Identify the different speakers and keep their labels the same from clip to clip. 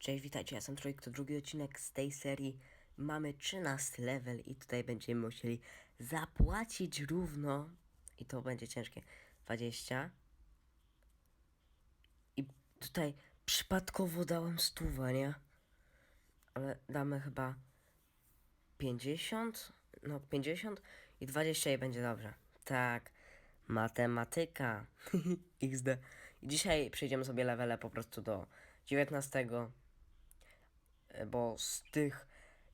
Speaker 1: Cześć, witajcie, ja jestem Trójk, to drugi odcinek z tej serii. Mamy 13 level i tutaj będziemy musieli zapłacić równo, i to będzie ciężkie, 20. I tutaj przypadkowo dałem stówę, nie? Ale damy chyba 50, no 50 i 20 i będzie dobrze. Tak, matematyka, XD. I dzisiaj przejdziemy sobie levele po prostu do 19, e, bo z tych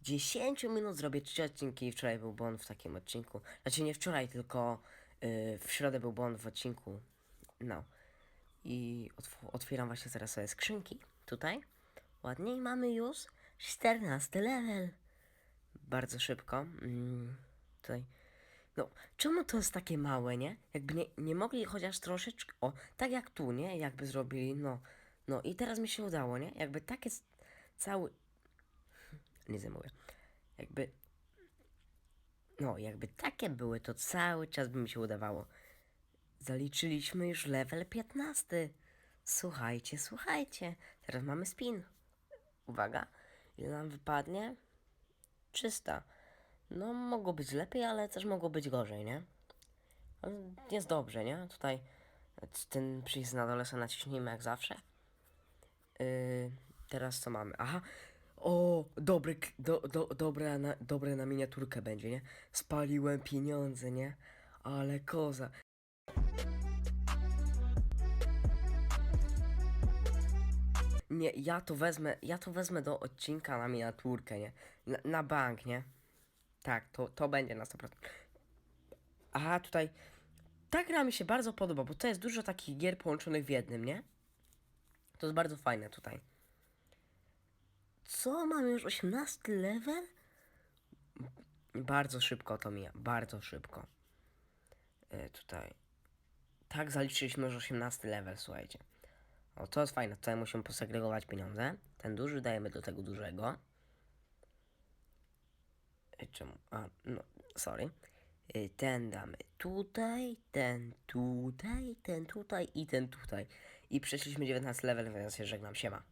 Speaker 1: 10 minut zrobię 3 odcinki i wczoraj był błąd w takim odcinku. Znaczy nie wczoraj, tylko yy, w środę był błąd w odcinku. No. I otw- otwieram właśnie zaraz sobie skrzynki. Tutaj. Ładnie mamy już 14 level. Bardzo szybko. Mm, tutaj. No, czemu to jest takie małe, nie? Jakby nie, nie mogli chociaż troszeczkę. O, tak jak tu, nie? Jakby zrobili, no. No i teraz mi się udało, nie? Jakby tak jest cały. Nie zamówię. Jakby. No, jakby takie były, to cały czas by mi się udawało. Zaliczyliśmy już level 15. Słuchajcie, słuchajcie. Teraz mamy spin. Uwaga. Ile nam wypadnie? 300. No, mogło być lepiej, ale też mogło być gorzej, nie? Ale jest dobrze, nie? Tutaj ten przycisk na dole sobie naciśnijmy jak zawsze. Yy, teraz co mamy? Aha. O, dobre, k- do, do, dobre, na, dobre na miniaturkę będzie, nie? Spaliłem pieniądze, nie? Ale koza. Nie, ja to wezmę, ja to wezmę do odcinka na miniaturkę, nie? Na, na bank, nie? Tak, to, to będzie na 100%. Aha, tutaj. Ta gra mi się bardzo podoba, bo to jest dużo takich gier połączonych w jednym, nie? To jest bardzo fajne tutaj. Co? Mamy już 18 level? Bardzo szybko to mija, bardzo szybko. E, tutaj. Tak, zaliczyliśmy już 18 level, słuchajcie. O, to jest fajne. Tutaj musimy posegregować pieniądze. Ten duży dajemy do tego dużego. E, Czemu? A, no, sorry. E, Ten damy tutaj, ten tutaj, ten tutaj i ten tutaj. I przeszliśmy 19 level, więc się żegnam. Siema.